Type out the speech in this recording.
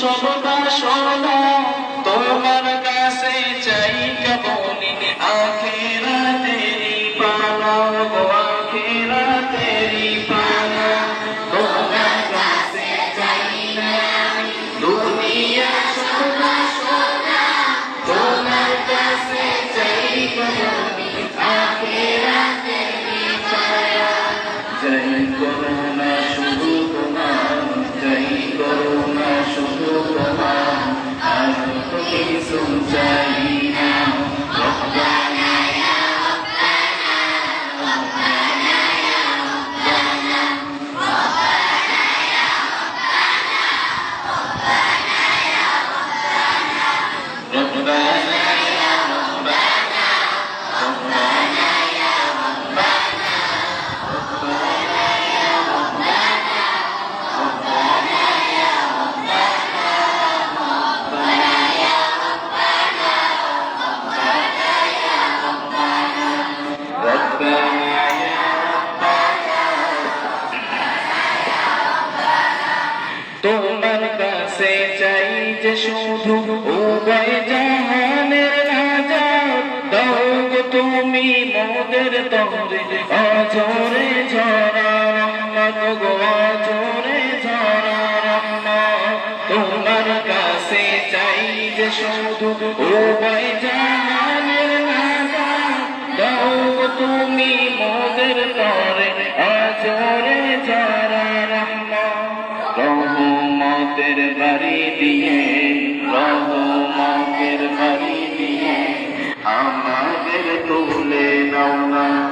সর্বদা সর্ব চাই তোমার কাছে চাই যে শুধু উভয় জাহানের নাজাত দাও তুমি মোদের তরে অজরে ঝরা রহমত গো অজরে ঝরা রহমত তোমার কাছে চাই যে শুধু উভয় জাহানের রহমতের বাড়ি দিয়ে রহমতের বাড়ি দিয়ে আমাদের তুলে নাও